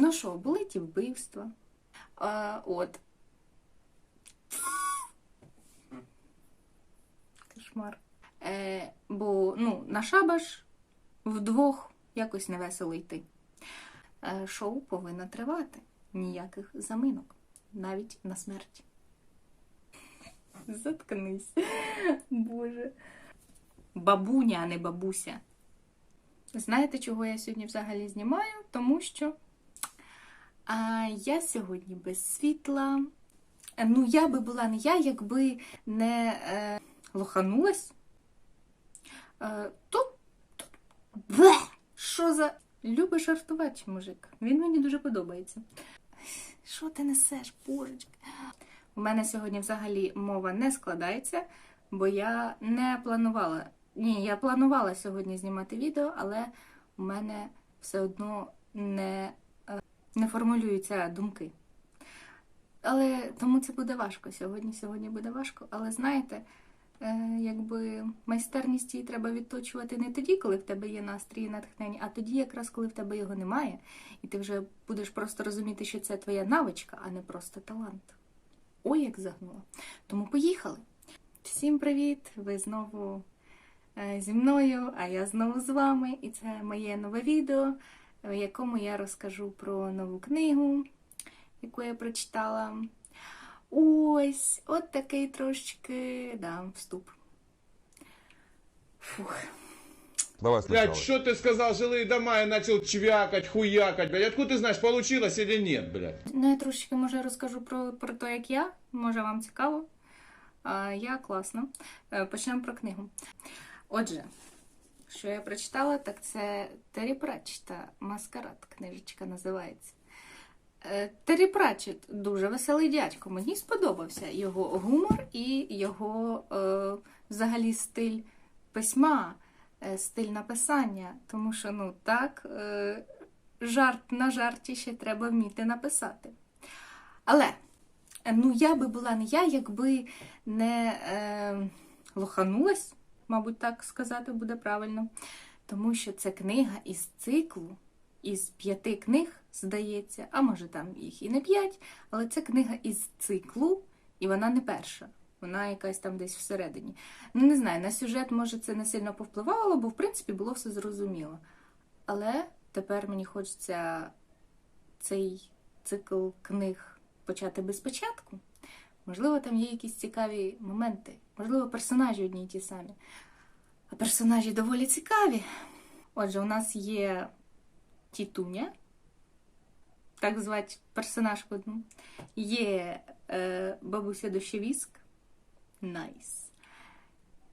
Ну що, були ті вбивства. А, от. Кошмар. Е, бо ну, на шабаш вдвох якось невесело йти. Е, шоу повинно тривати. Ніяких заминок. Навіть на смерть. Заткнись. Боже. Бабуня, а не бабуся. Знаєте, чого я сьогодні взагалі знімаю? Тому що а, я сьогодні без світла. Ну, я би була не я, якби не е, лоханулась. Е, тут! Що за. Любиш жартувати, мужик. Він мені дуже подобається. Що ти несеш, божечки? У мене сьогодні взагалі мова не складається, бо я не планувала. Ні, я планувала сьогодні знімати відео, але у мене все одно не, не формулюються думки. Але тому це буде важко сьогодні. Сьогодні буде важко. Але знаєте, е, якби майстерність її треба відточувати не тоді, коли в тебе є настрій і натхнення, а тоді, якраз коли в тебе його немає, і ти вже будеш просто розуміти, що це твоя навичка, а не просто талант. Ой, як загнула. Тому поїхали. Всім привіт! Ви знову е, зі мною, а я знову з вами. І це моє нове відео, в якому я розкажу про нову книгу, яку я прочитала. Ось, от такий трошечки, да, вступ. Фух. Давай сначала. Блядь, что ты сказал, жилые дома, и начал чвякать, хуякать, блядь. Откуда ты знаешь, получилось или нет, блядь? Ну, я трошечки може розкажу про, про те, як я. Може, вам цікаво. А, я класно. Е, Почнемо про книгу. Отже, що я прочитала, так це Террі Пратчета «Маскарад» книжечка називається. Е, Террі Пратчет дуже веселий дядько. Мені сподобався його гумор і його е, взагалі стиль письма, е, стиль написання. Тому що, ну так, жарт на жарті ще треба вміти написати. Але ну, я би була не я, якби не е, лоханулась, мабуть, так сказати буде правильно. Тому що це книга із циклу, із п'яти книг, здається, а може там їх і не п'ять, але це книга із циклу, і вона не перша. Вона якась там десь всередині. Ну, не знаю, на сюжет, може, це не сильно повпливало, бо в принципі було все зрозуміло. Але тепер мені хочеться цей цикл книг почати без початку. Можливо, там є якісь цікаві моменти, можливо, персонажі одні й ті самі. А персонажі доволі цікаві. Отже, у нас є Тітуня, так звати персонаж одну. Є е, бабуся Дощевіск. Найс.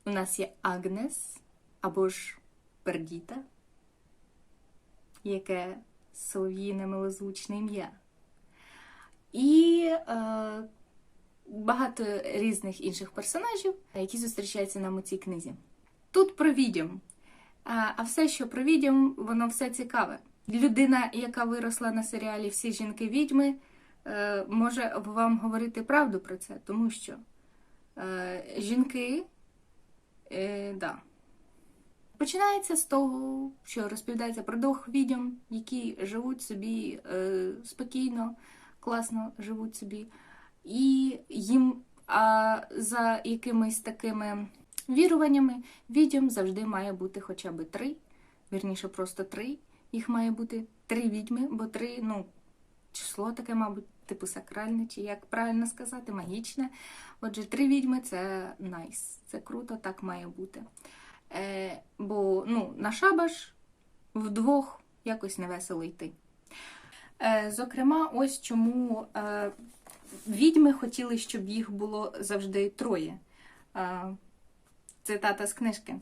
У нас є Агнес або ж Пердіта, яке солов'їне милозвучне ім'я. І е, багато різних інших персонажів, які зустрічаються нам у цій книзі. Тут про відьом. А, все, що про відьом, воно все цікаве. Людина, яка виросла на серіалі Всі жінки відьми, е, може вам говорити правду про це, тому що е, жінки. Е, да. Починається з того, що розповідається про двох відьом, які живуть собі е, спокійно, класно живуть собі. І їм а, за якимись такими віруваннями відьом завжди має бути хоча б три, вірніше, просто три. Їх має бути три відьми, бо три, ну, число таке, мабуть, типу сакральне, чи як правильно сказати, магічне. Отже, три відьми це найс. Це круто, так має бути. Е, бо ну, на шабаш вдвох якось невесело йти. Е, зокрема, ось чому е, відьми хотіли, щоб їх було завжди троє. Цитата з книжки.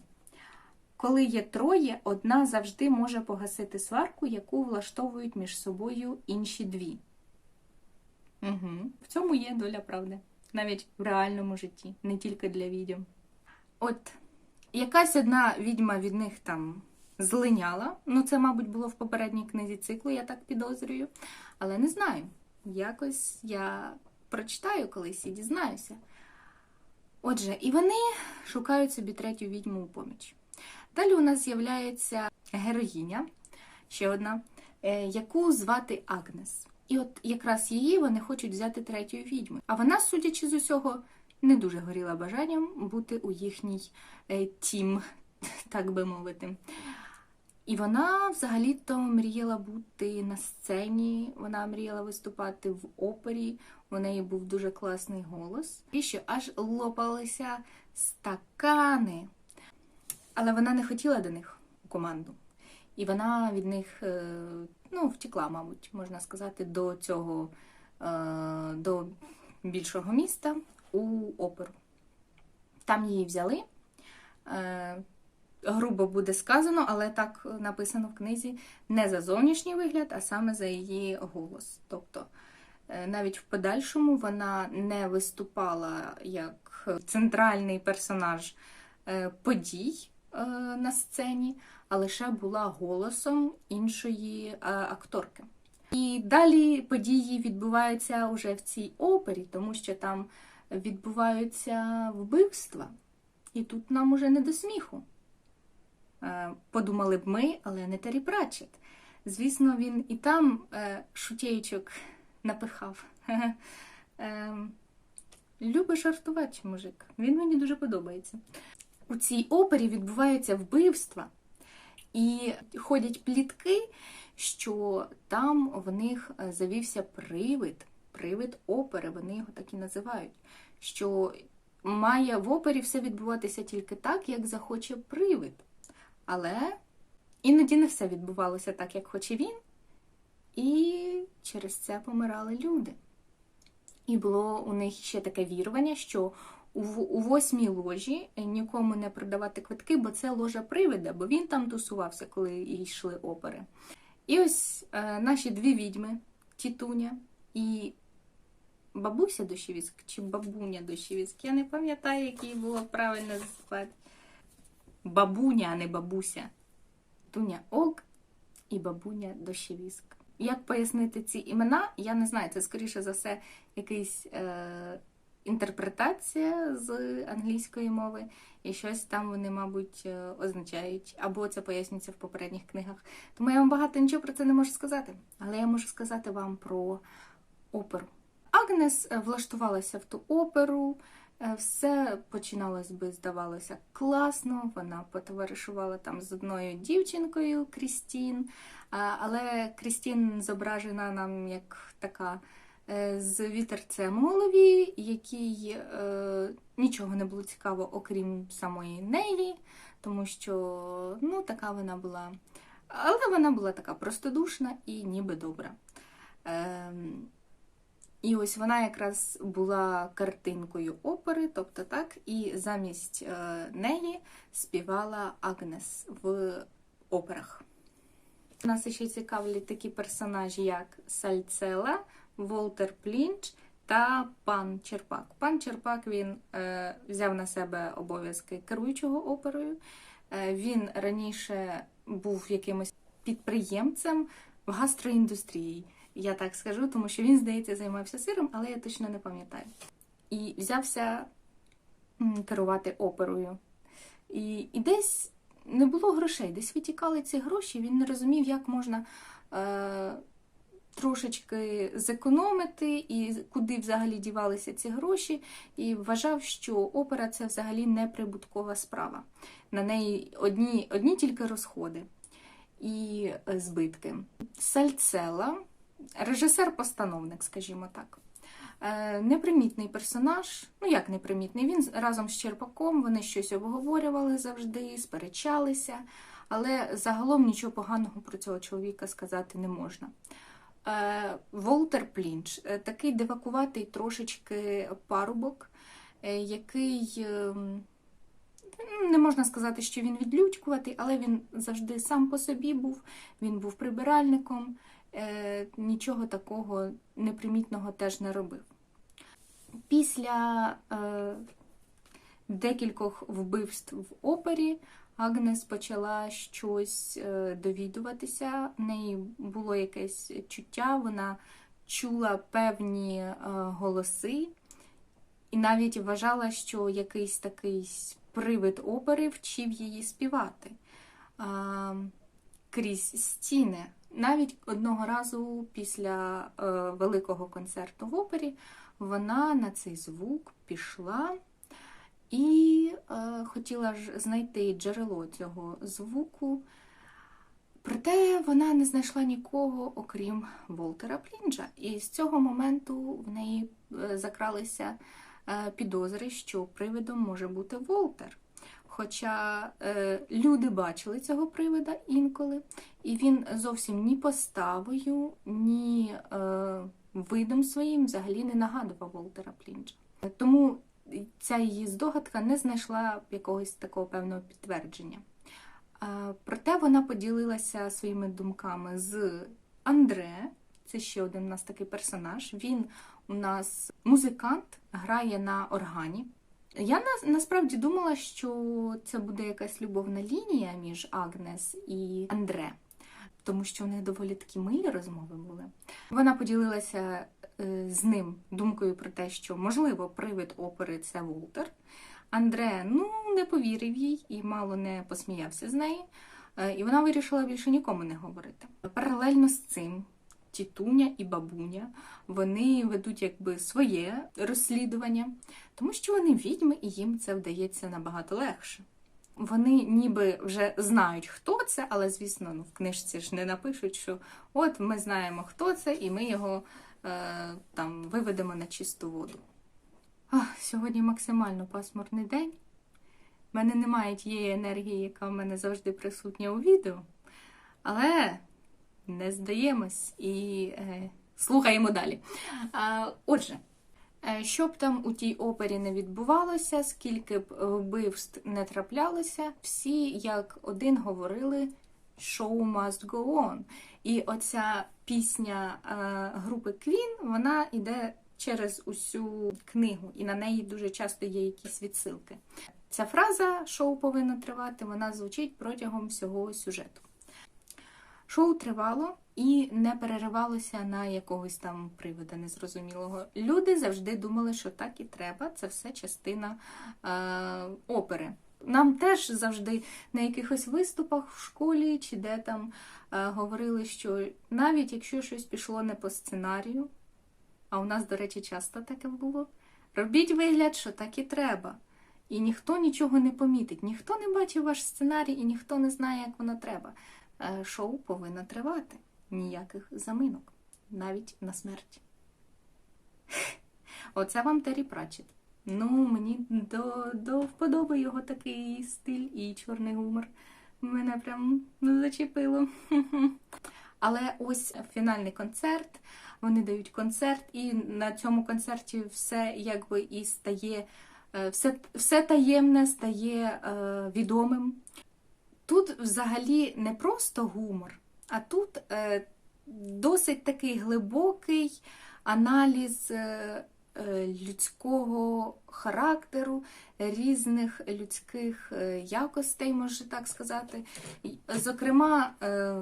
Коли є троє, одна завжди може погасити сварку, яку влаштовують між собою інші дві. Угу. В цьому є доля правди. Навіть в реальному житті, не тільки для відьом. От якась одна відьма від них там злиняла. Ну, це, мабуть, було в попередній книзі циклу, я так підозрюю. Але не знаю. Якось я прочитаю колись і дізнаюся. Отже, і вони шукають собі третю відьму у поміч. Далі у нас з'являється героїня, ще одна. е, яку звати Агнес. І от якраз її вони хочуть взяти третьою відьмою. А вона, судячи з усього, не дуже горіла бажанням бути у їхній е, тім, так би мовити. І вона взагалі-то мріяла бути на сцені, вона мріяла виступати в опері. У неї був дуже класний голос. І що аж лопалися стакани. Але вона не хотіла до них у команду. І вона від них е, ну, втекла, мабуть, можна сказати, до цього е, до більшого міста у оперу. Там її взяли. Грубо буде сказано, але так написано в книзі не за зовнішній вигляд, а саме за її голос. Тобто е, навіть в подальшому вона не виступала як центральний персонаж е, подій е, на сцені, а лише була голосом іншої акторки. І далі події відбуваються уже в цій опері, тому що там відбуваються вбивства. І тут нам уже не до сміху. Е, Подумали б ми, але не Террі Пратчет. Звісно, він і там е, шутєючок напихав. Е, Любить жартувати, мужик. Він мені дуже подобається. У цій опері відбуваються вбивства, і ходять плітки, що там в них завівся привид, привид опери, вони його так і називають. Що має в опері все відбуватися тільки так, як захоче привид. Але іноді не все відбувалося так, як хоче він, і через це помирали люди. І було у них ще таке вірування, що у, восьмій ложі нікому не продавати квитки, бо це ложа привида, бо він там тусувався, коли йшли опери. І ось е, наші дві відьми, тітуня і бабуся дощевіск чи бабуня дощевіск, я не пам'ятаю, який було правильно звати. Бабуня, а не бабуся. Туня Ог і бабуня дощевіск. Як пояснити ці імена, я не знаю. Це скоріше за все якийсь е, інтерпретація з англійської мови, і щось там вони, мабуть, е, означають, або це пояснюється в попередніх книгах. Тому я вам багато нічого про це не можу сказати. Але я можу сказати вам про оперу. Агнес е, влаштувалася в ту оперу. Е, Все починалось би, здавалося, класно. Вона потоваришувала там з одною дівчинкою Крістін. Але Крістін зображена нам як така е, з вітерцем голові, якій е, нічого не було цікаво, окрім самої неї, тому що ну, така вона була. Але вона була така простодушна і ніби добра. Ем, і ось вона якраз була картинкою опери, тобто так, і замість е, неї співала Агнес в операх. Нас ще цікавлять такі персонажі, як Сальцела, Волтер Плінч та пан Черпак. Пан Черпак він е, взяв на себе обов'язки керуючого оперою. Е, він раніше був якимось підприємцем в гастроіндустрії. Я так скажу, тому що він, здається, займався сиром, але я точно не пам'ятаю. І взявся керувати оперою. І, і десь не було грошей, десь витікали ці гроші. Він не розумів, як можна е, трошечки зекономити і куди взагалі дівалися ці гроші. І вважав, що опера це взагалі не прибуткова справа. На неї одні, одні тільки розходи і е, збитки. Сальцела, режисер-постановник, скажімо так. Е, Непримітний персонаж, ну як непримітний, він разом з Черпаком вони щось обговорювали завжди, сперечалися, але загалом нічого поганого про цього чоловіка сказати не можна. Е, Волтер Плінч е, такий дивакуватий трошечки парубок, який ем, ну, не можна сказати, що він відлюдькуватий, але він завжди сам по собі був. Він був прибиральником, нічого такого непримітного теж не робив. Після е, декількох вбивств в опері Агнес почала щось е, довідуватися. В неї було якесь чуття, вона чула певні е, голоси, і навіть вважала, що якийсь такий привид опери вчив її співати. Крізь стіни. Навіть одного разу після е, великого концерту в опері вона на цей звук пішла і е, хотіла ж знайти джерело цього звуку. Проте вона не знайшла нікого, окрім Волтера Плінджа. І з цього моменту в неї е, закралися підозри, що привидом може бути Волтер. Хоча е, люди бачили цього привида інколи, і він зовсім ні поставою, ні е, видом своїм взагалі не нагадував Волтера Плінджа. Тому ця її здогадка не знайшла якогось такого певного підтвердження. А, Проте вона поділилася своїми думками з Андре. Це ще один у нас такий персонаж. Він у нас музикант, грає на органі. Я на, насправді думала, що це буде якась любовна лінія між Агнес і Андре, тому що у них доволі такі милі розмови були. Вона поділилася е, з ним думкою про те, що можливо привид опери це Волтер. Андре ну не повірив їй і мало не посміявся з неї. Е, І вона вирішила більше нікому не говорити. Паралельно з цим тітуня і бабуня вони ведуть якби своє розслідування, тому що вони відьми і їм це вдається набагато легше. Вони ніби вже знають, хто це, але звісно, ну, в книжці ж не напишуть, що от ми знаємо, хто це, і ми його е, там виведемо на чисту воду. Ах, сьогодні максимально пасмурний день. У мене немає тієї енергії, яка в мене завжди присутня у відео. Але не здаємось і е, слухаємо далі. А, отже, е, що б там у тій опері не відбувалося, скільки б вбивств не траплялося, всі як один говорили «Show must go on». І оця пісня е, групи Queen, вона йде через усю книгу, і на неї дуже часто є якісь відсилки. Ця фраза шоу повинно тривати, вона звучить протягом всього сюжету. Шоу тривало і не переривалося на якогось там привода незрозумілого. Люди завжди думали, що так і треба, це все частина е, опери. Нам теж завжди на якихось виступах в школі чи де там е, говорили, що навіть якщо щось пішло не по сценарію, а у нас, до речі, часто таке було, робіть вигляд, що так і треба. І ніхто нічого не помітить, ніхто не бачив ваш сценарій і ніхто не знає, як воно треба. Е, Шоу повинно тривати. Ніяких заминок, навіть на смерть. Оце вам Террі Пратчет. Ну, мені до, до вподоби його такий стиль і чорний гумор. Мене прям ну, зачепило. Але ось фінальний концерт. Вони дають концерт, і на цьому концерті все якби і стає, е, все, все таємне стає е, відомим. Тут взагалі не просто гумор, а тут е, досить такий глибокий аналіз е, е, людського характеру, різних людських е, якостей, можна так сказати. Зокрема, е,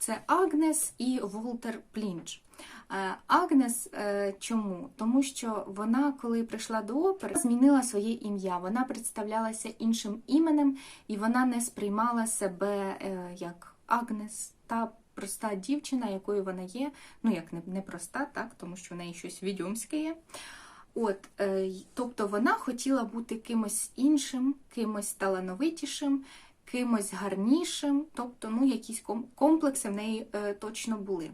це Агнес і Волтер Плінч. Е, Агнес е, чому? Тому що вона, коли прийшла до опери, змінила своє ім'я. Вона представлялася іншим іменем, і вона не сприймала себе е, як Агнес, та проста дівчина, якою вона є. Ну, як не, проста, так, тому що в неї щось відьомське є. От, тобто вона хотіла бути кимось іншим, кимось талановитішим, кимось гарнішим, тобто ну, якісь комплекси в неї е, точно були.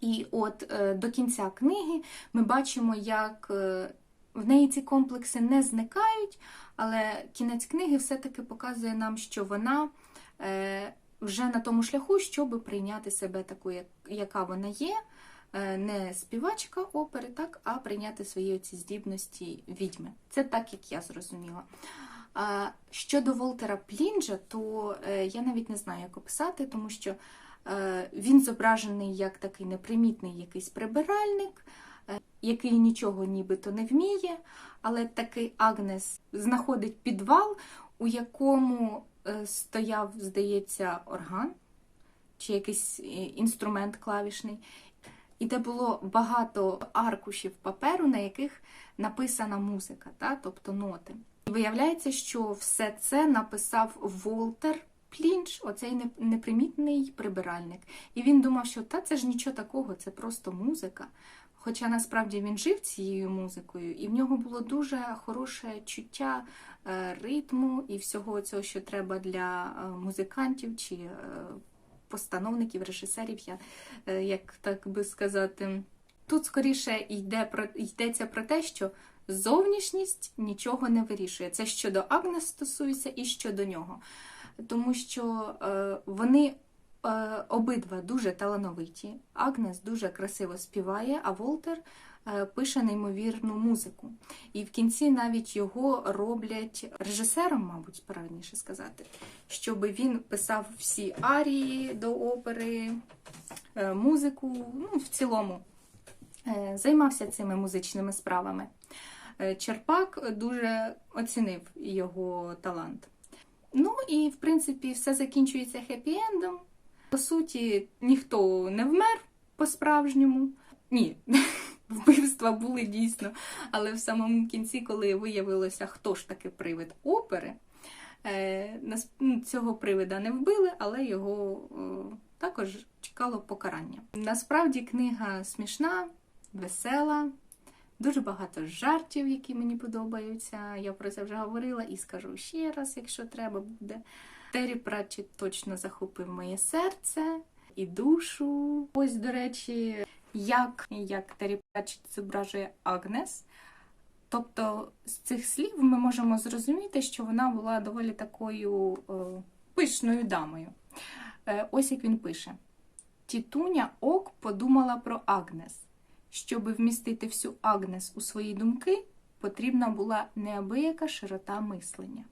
І от е, до кінця книги ми бачимо, як е, в неї ці комплекси не зникають, але кінець книги все-таки показує нам, що вона вже на тому шляху, щоб прийняти себе такою, як- яка вона є, не співачка опери, так, а прийняти свої оці здібності відьми. Це так, як я зрозуміла. Щодо Волтера Плінджа, то е, я навіть не знаю, як описати, тому що е, він зображений як такий непримітний якийсь прибиральник, е, який нічого нібито не вміє, але такий Агнес знаходить підвал, у якому стояв, здається, орган чи якийсь інструмент клавішний. І де було багато аркушів паперу, на яких написана музика, та, тобто ноти. Виявляється, що все це написав Волтер Плінч, оцей непримітний прибиральник. І він думав, що та це ж нічого такого, це просто музика. Хоча насправді він жив цією музикою, і в нього було дуже хороше чуття е, ритму і всього цього, що треба для е, музикантів чи е, постановників, режисерів, я, як так би сказати. Тут скоріше йде йдеться про те, що зовнішність нічого не вирішує. Це щодо Агнес стосується і щодо нього. Тому що е, вони е, обидва дуже талановиті. Агнес дуже красиво співає, а Волтер е, пише неймовірну музику. І в кінці навіть його роблять режисером, мабуть, правильніше сказати, щоб він писав всі арії до опери, е, музику, ну, в цілому е, займався цими музичними справами. Е, Черпак дуже оцінив його талант. Ну і в принципі все закінчується хеппі-ендом. По суті, ніхто не вмер по-справжньому. Ні, вбивства були дійсно. Але в самому кінці, коли виявилося, хто ж таки привид опери, е, ну, цього привида не вбили, але його е, також чекало покарання. Насправді книга смішна, весела. Дуже багато жартів, які мені подобаються. Я про це вже говорила і скажу ще раз, якщо треба буде. Террі Пратчет точно захопив моє серце і душу. Ось, до речі, як, як Террі Пратчет зображує Агнес. Тобто з цих слів ми можемо зрозуміти, що вона була доволі такою е, пишною дамою. Е, ось як він пише: Тітуня Ок подумала про Агнес. Щоби вмістити всю Агнес у свої думки, потрібна була неабияка широта мислення.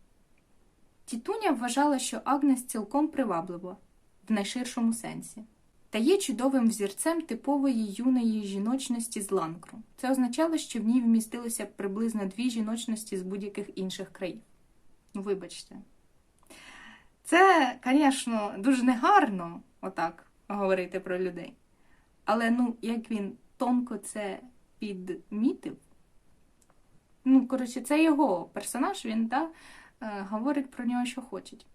Тітуня вважала, що Агнес цілком приваблива в найширшому сенсі, та є чудовим взірцем типової юної жіночності з ланкру. Це означало, що в ній вмістилося приблизно дві жіночності з будь-яких інших країв. Ну, вибачте. Це, звісно, дуже негарно отак говорити про людей. Але ну, як він тонко це підмітив. Ну, коротше, це його персонаж, він да, е, говорить про нього, що хочуть.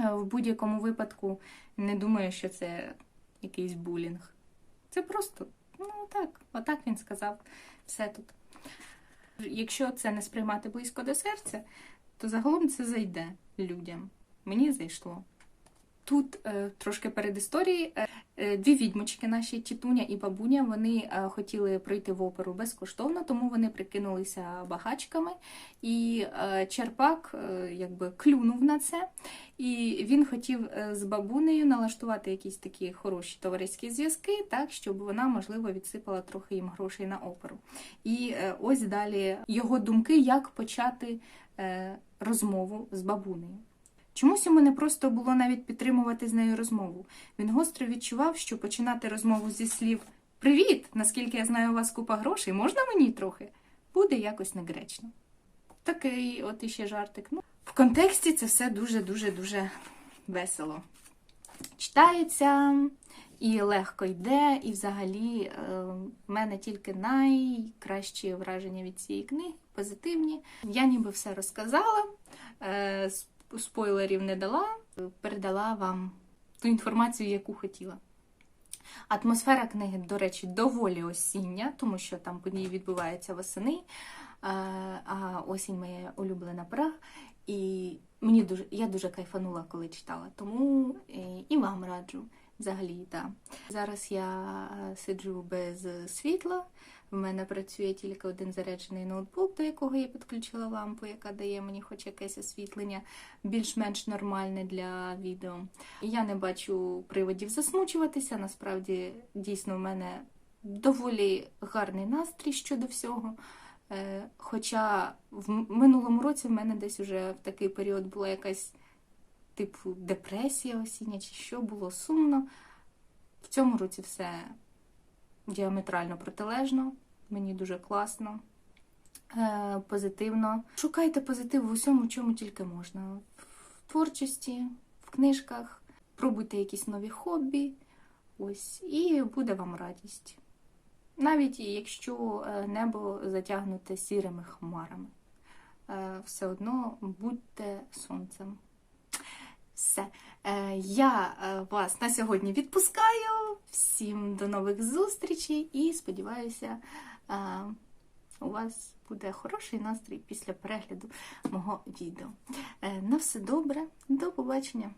Е, В будь-якому випадку не думаю, що це якийсь булінг. Це просто, ну так, отак він сказав. Все тут. Якщо це не сприймати близько до серця, то загалом це зайде людям. Мені зайшло. Тут е, трошки перед історії. Е, е, дві відьмочки, наші тітуня і бабуня, вони е, хотіли прийти в оперу безкоштовно, тому вони прикинулися багачками. І Черпак якби клюнув на це. І він хотів з бабунею налаштувати якісь такі хороші товариські зв'язки, так щоб вона, можливо, відсипала трохи їм грошей на оперу. І ось далі його думки, як почати розмову з бабунею. Чомусь йому не просто було навіть підтримувати з нею розмову. Він гостро відчував, що починати розмову зі слів Привіт! Наскільки я знаю, у вас купа грошей, можна мені трохи? Буде якось негречно. Такий от іще жартик. Ну, в контексті це все дуже-дуже дуже весело. Читається і легко йде, і взагалі е, в мене тільки найкращі враження від цієї книги, позитивні. Я ніби все розказала. Сп- спойлерів не дала, передала вам ту інформацію, яку хотіла. Атмосфера книги, до речі, доволі осіння, тому що там події відбуваються восени, е, а осінь моя улюблена пора. І мені дуже, я дуже кайфанула, коли читала. Тому е, і вам раджу взагалі. так. Зараз я е, сиджу без світла. В мене працює тільки один заряджений ноутбук, до якого я підключила лампу, яка дає мені хоч якесь освітлення, більш-менш нормальне для відео. Я не бачу приводів засмучуватися. Насправді, дійсно, в мене доволі гарний настрій щодо всього. Е, Хоча в минулому році в мене десь уже в такий період була якась типу депресія осіння, чи що було сумно. В цьому році все діаметрально протилежно. Мені дуже класно, е, позитивно. Шукайте позитив в усьому, чому тільки можна. В творчості, в книжках, пробуйте якісь нові хобі. Ось, і буде вам радість. Навіть якщо е, небо затягнуте сірими хмарами. Е, Все одно будьте сонцем. Все. Я вас на сьогодні відпускаю. Всім до нових зустрічей і сподіваюся, у вас буде хороший настрій після перегляду мого відео. Е, На все добре, до побачення!